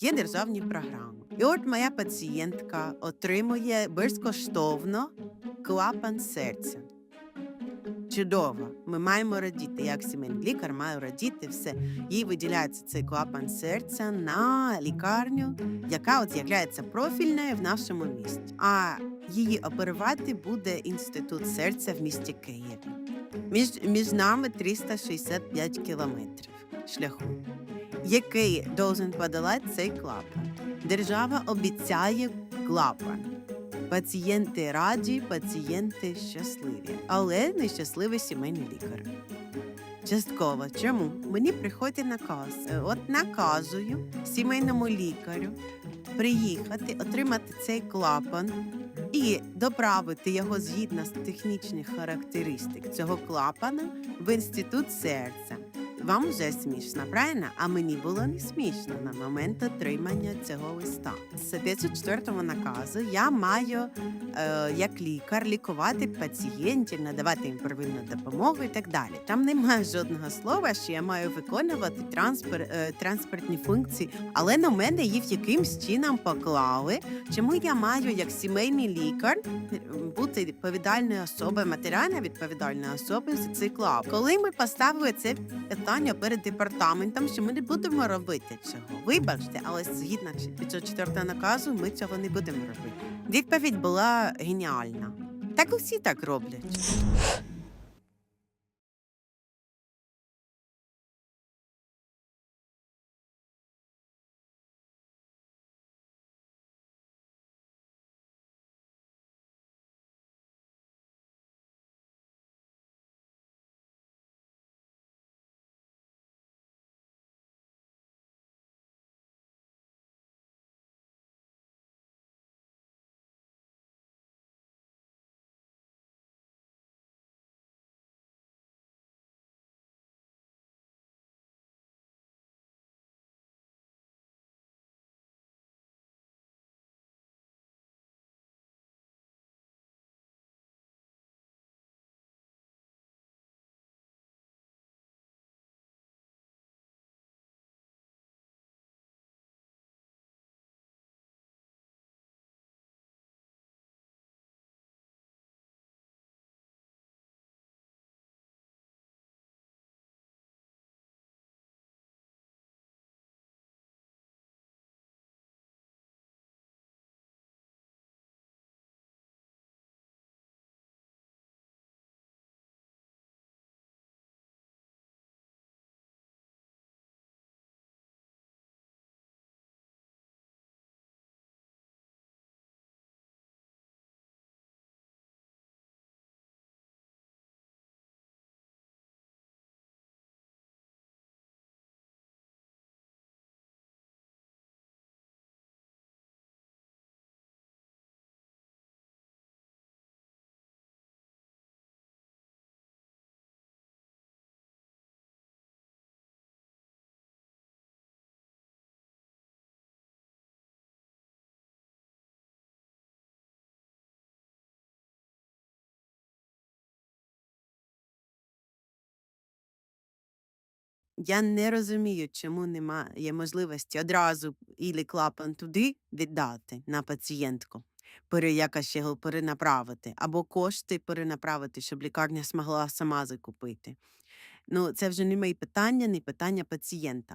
Є державні програми. І от моя пацієнтка отримує безкоштовно клапан серця. Чудово. Ми маємо радіти, як сімейний лікар має радіти все. Їй виділяється цей клапан серця на лікарню, яка от з'являється профільною в нашому місті. А її оперувати буде інститут серця в місті Києві. Між, між нами 365 кілометрів шляху, який должен подолати цей клапан. Держава обіцяє клапан. Пацієнти раді, пацієнти щасливі, але нещасливий сімейний лікар. Частково. Чому? Мені приходить наказ. От наказую сімейному лікарю приїхати, отримати цей клапан і доправити його згідно з технічних характеристик цього клапана в інститут серця. Вам вже смішно, правильно? А мені було не смішно на момент отримання цього листа. З 504 наказу я маю е, як лікар лікувати пацієнтів, надавати їм первинну допомогу і так далі. Там немає жодного слова, що я маю виконувати транспор, е, транспортні функції, але на мене їх якимсь чином поклали. Чому я маю як сімейний лікар бути відповідальною особою, матеріально відповідальною особою за цей клап? Коли ми поставили це питання перед департаментом, що ми не будемо робити цього. Вибачте, але згідно 504 наказу ми цього не будемо робити. Відповідь була геніальна. Так усі так роблять. Я не розумію, чому немає можливості одразу ілі клапан туди віддати на пацієнтку, пере, якось його перенаправити, або кошти перенаправити, щоб лікарня змогла сама закупити. Ну, це вже не мої питання, не питання пацієнта.